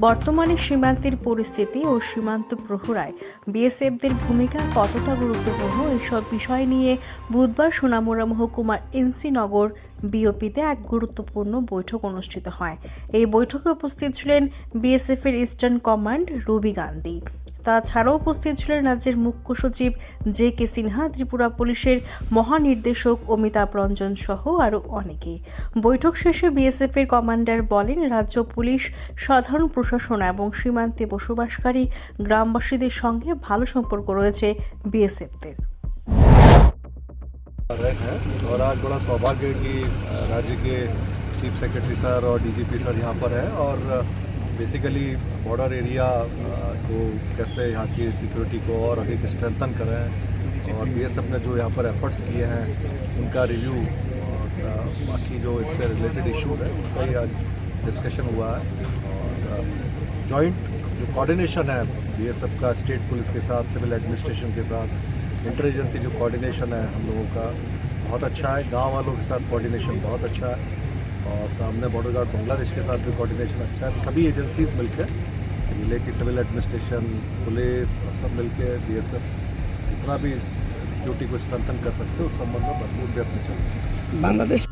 বর্তমানে সীমান্তের পরিস্থিতি ও সীমান্ত প্রহরায় বিএসএফদের ভূমিকা কতটা গুরুত্বপূর্ণ এসব বিষয় নিয়ে বুধবার সোনামুড়া মহকুমার এনসি নগর বিওপিতে এক গুরুত্বপূর্ণ বৈঠক অনুষ্ঠিত হয়। এই বৈঠকে উপস্থিত ছিলেন বিএসএফের ইস্টার্ন কমান্ড রবি গান্ধী। তাছাড়াও উপস্থিত ছিলেন রাজ্যের মুখ্য সচিব জে কে সিনহা ত্রিপুরা পুলিশের মহানির্দেশক অমিতাভ রঞ্জন সহ আরও অনেকে বৈঠক শেষে বিএসএফ এর কমান্ডার বলেন রাজ্য পুলিশ সাধারণ প্রশাসন এবং সীমান্তে বসবাসকারী গ্রামবাসীদের সঙ্গে ভালো সম্পর্ক রয়েছে বিএসএফদের रहे हैं और आज बड़ा सौभाग्य है कि अ, राज्य के चीफ सेक्रेटरी सर और डीजीपी सर यहाँ पर है और बेसिकली बॉर्डर एरिया को कैसे यहाँ की सिक्योरिटी को और अधिक स्ट्रेंथन करें और बीएसएफ ने जो यहाँ पर एफर्ट्स किए हैं, उनका रिव्यू और बाकी जो इससे रिलेटेड इश्यूज़ है, उनका ही आज डिस्कशन हुआ है। और जॉइंट जो कोऑर्डिनेशन है बी एस एफ़ का स्टेट पुलिस के साथ सिविल एडमिनिस्ट्रेशन के साथ इंटेलिजेंसी जो कोऑर्डिनेशन है हम लोगों का, बहुत अच्छा है। गाँव वालों के साथ कोऑर्डिनेशन बहुत अच्छा है। और सामने बॉर्डर गार्ड बांग्लादेश के साथ भी कोऑर्डिनेशन अच्छा है। तो सभी एजेंसीज मिलकर ज़िले की सिविल एडमिनिस्ट्रेशन पुलिस सब मिलकर बी एस एफ़ जितना भी सिक्योरिटी को स्ट्रेंथन कर सकते हो, उस संबंध में भरपूर प्रयत्न चल बांग्लादेश